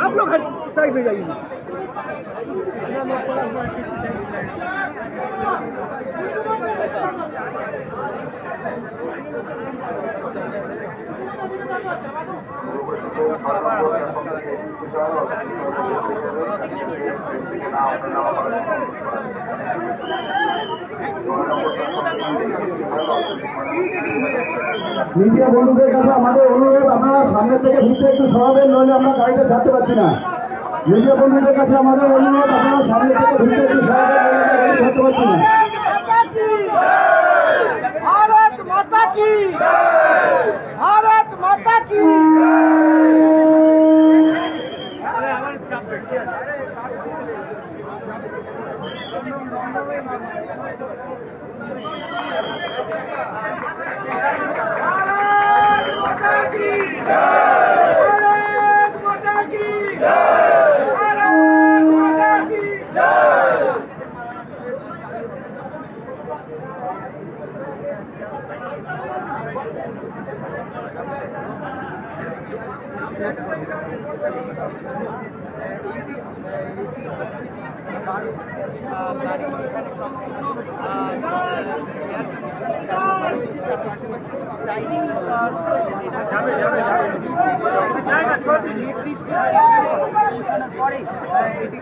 आप लोग साइड में जाइए মিডিয়া বন্ধুদের কাছে আমাদের অনুরোধ আপনারা সামনের থেকে ভিতরে একটু সরাবেন নইলে আমরা গাড়িতে ছাড়তে পারছি না। মিডিয়া বন্ধুদের কাছে আমাদের অনুরোধ আপনারা সামনে থেকে ভিতরে একটু সরাবেন পারছি না। ভারত মাতা নির্দিষ্ট পৌঁছানোর পরে এটি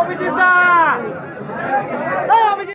অভিজিৎ দা।